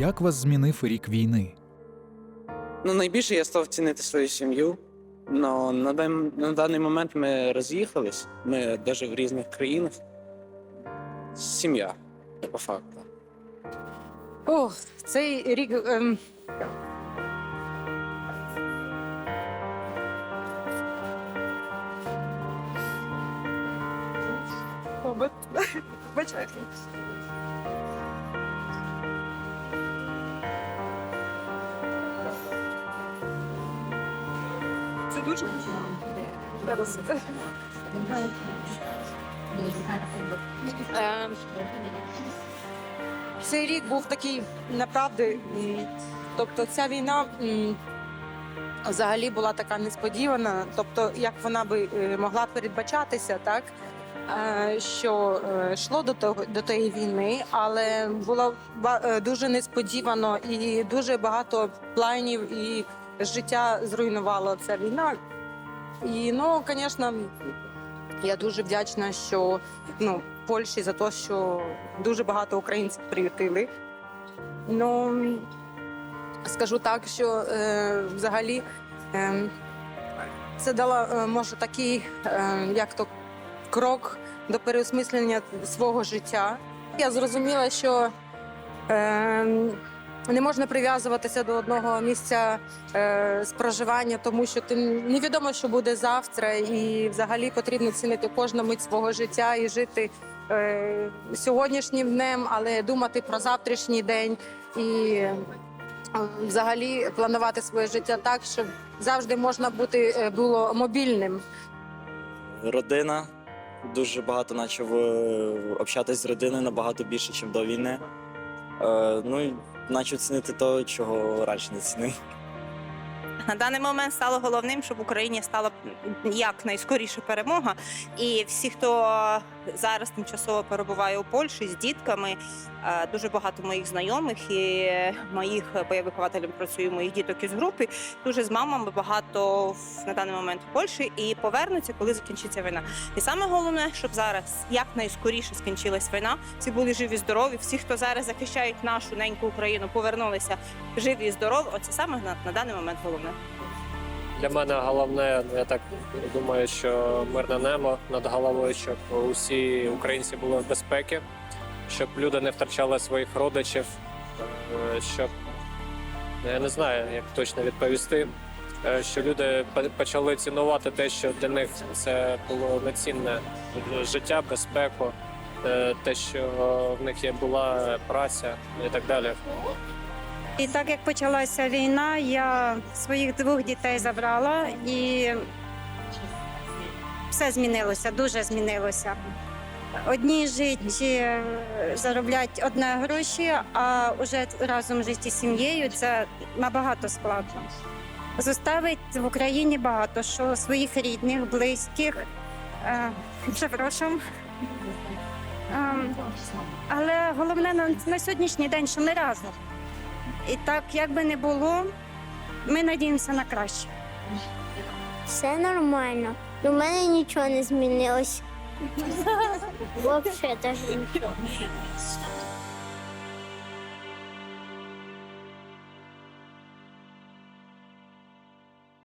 Як вас змінив рік війни? Ну, найбільше я став цінити свою сім'ю. Но на, дан- на даний момент ми роз'їхались. Ми навіть в різних країнах. Сім'я, по факту. Ох, цей рік. Ем... Побит. Бачайте. Дуже Цей рік був такий направди. Тобто ця війна взагалі була така несподівана. Тобто, як вона би е, могла передбачатися, так е, що е, йшло до того до тієї війни, але було дуже несподівано і дуже багато планів і життя зруйнувала ця війна. І ну, звісно, я дуже вдячна, що ну, Польщі за те, що дуже багато українців приютили. Ну скажу так, що е, взагалі е, це дало е, може такий, е, як то крок до переосмислення свого життя. Я зрозуміла, що е, не можна прив'язуватися до одного місця е, з проживання, тому що ти невідомо, що буде завтра, і взагалі потрібно цінити кожну мить свого життя і жити е, сьогоднішнім днем, але думати про завтрашній день і е, взагалі планувати своє життя так, щоб завжди можна бути е, було мобільним. родина. Дуже багато почав общатись з родиною набагато більше, ніж до війни. Е, ну почав цінити того, чого раніше не цінив. На даний момент стало головним, щоб в Україні стала якнайскоріше перемога. І всі, хто зараз тимчасово перебуває у Польщі з дітками, е, дуже багато моїх знайомих і моїх, бо я працюю моїх діток із групи. Дуже з мамами багато на даний момент в Польщі і повернуться, коли закінчиться війна. І саме головне, щоб зараз якнайскоріше скінчилась війна. Всі були живі, здорові. Всі, хто зараз захищають нашу неньку Україну, повернулися живі і здорові. Оце саме на, на даний момент головне. Для мене головне, я так думаю, що мирне небо над головою, щоб усі українці були в безпеці, щоб люди не втрачали своїх родичів, е, щоб я не знаю, як точно відповісти. е, Що люди почали цінувати те, що для них це було нецінне життя, безпеку, е, те, що в них є була праця і так далі. І так як почалася війна, я своїх двох дітей забрала і все змінилося, дуже змінилося. Одні жить е, зароблять одне гроші, а вже разом жити з сім'єю це набагато складно. Зоставить в Україні багато що своїх рідних, близьких. Е, Прzepraszam. Ем, Але головне на, на сьогоднішній день, що ми разом. І так, як би не було, ми надіємося на краще. Все нормально. У мене нічого не змінилось. Взагалі теж нічого.